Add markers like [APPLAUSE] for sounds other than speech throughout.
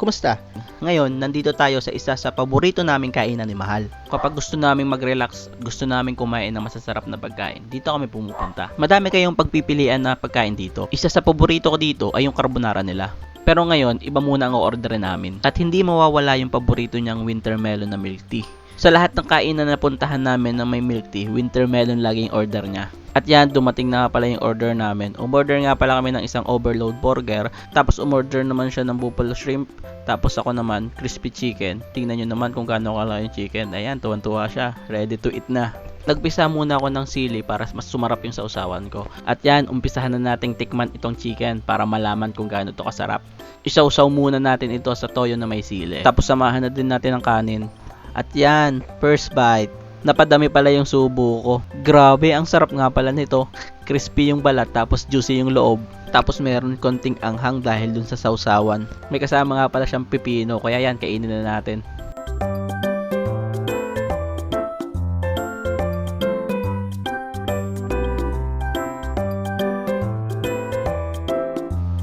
Kumusta? Ngayon, nandito tayo sa isa sa paborito naming kainan ni Mahal. Kapag gusto naming mag-relax, gusto naming kumain ng masasarap na pagkain, dito kami pumupunta. Madami kayong pagpipilian na pagkain dito. Isa sa paborito ko dito ay yung carbonara nila. Pero ngayon, iba muna ang order namin. At hindi mawawala yung paborito niyang winter melon na milk tea. Sa lahat ng kainan na napuntahan namin na may milk tea, winter melon laging order niya. At yan, dumating na pala yung order namin. Umorder nga pala kami ng isang overload burger. Tapos umorder naman siya ng buffalo shrimp. Tapos ako naman, crispy chicken. Tingnan nyo naman kung gaano kalaki yung chicken. Ayan, tuwan-tuwa siya. Ready to eat na. Nagpisa muna ako ng sili para mas sumarap yung sausawan ko. At yan, umpisahan na nating tikman itong chicken para malaman kung gaano to kasarap. Isausaw muna natin ito sa toyo na may sili. Tapos samahan na din natin ng kanin. At yan, first bite. Napadami pala yung subo ko. Grabe, ang sarap nga pala nito. Crispy yung balat tapos juicy yung loob. Tapos meron konting anghang dahil dun sa sausawan. May kasama nga pala siyang pipino kaya yan, kainin na natin.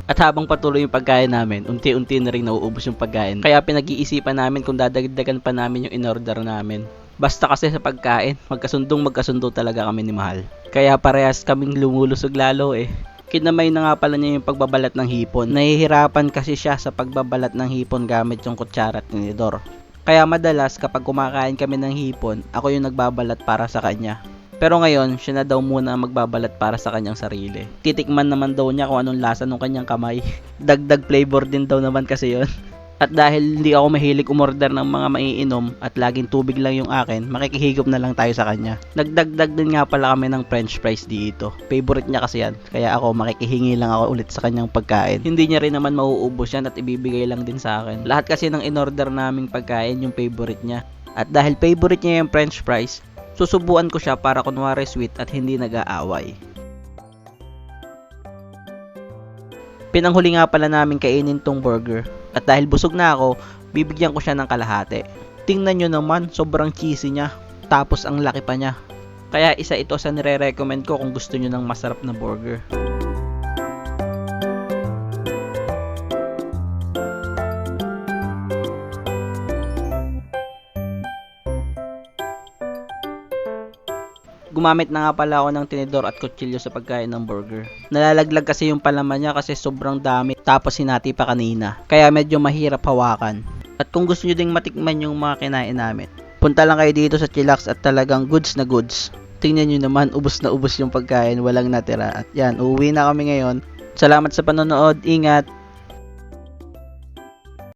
At habang patuloy yung pagkain namin, unti-unti na rin nauubos yung pagkain. Kaya pinag-iisipan namin kung dadagdagan pa namin yung in-order namin. Basta kasi sa pagkain, magkasundong magkasundo talaga kami ni Mahal. Kaya parehas kaming lumulusog lalo eh. Kinamay na nga pala niya yung pagbabalat ng hipon. Nahihirapan kasi siya sa pagbabalat ng hipon gamit yung kutsara at tinidor. Kaya madalas kapag kumakain kami ng hipon, ako yung nagbabalat para sa kanya. Pero ngayon, siya na daw muna ang magbabalat para sa kanyang sarili. Titikman naman daw niya kung anong lasa ng kanyang kamay. [LAUGHS] Dagdag flavor din daw naman kasi yon. At dahil hindi ako mahilig umorder ng mga maiinom at laging tubig lang yung akin, makikihigop na lang tayo sa kanya. Nagdagdag din nga pala kami ng french fries dito. Favorite niya kasi yan. Kaya ako makikihingi lang ako ulit sa kanyang pagkain. Hindi niya rin naman mauubos yan at ibibigay lang din sa akin. Lahat kasi ng in-order naming pagkain yung favorite niya. At dahil favorite niya yung french fries, susubuan ko siya para kunwari sweet at hindi nag-aaway. Pinanghuli nga pala namin kainin tong burger. At dahil busog na ako, bibigyan ko siya ng kalahati. Tingnan nyo naman, sobrang cheesy niya. Tapos ang laki pa niya. Kaya isa ito sa nire-recommend ko kung gusto nyo ng masarap na burger. Gumamit na nga pala ako ng tinidor at kutsilyo sa pagkain ng burger. Nalalaglag kasi yung palaman niya kasi sobrang dami tapos hinati pa kanina. Kaya medyo mahirap hawakan. At kung gusto nyo ding matikman yung mga kinain namin, punta lang kayo dito sa Chillax at talagang goods na goods. Tingnan nyo naman, ubos na ubos yung pagkain, walang natira. At yan, uuwi na kami ngayon. Salamat sa panonood, ingat!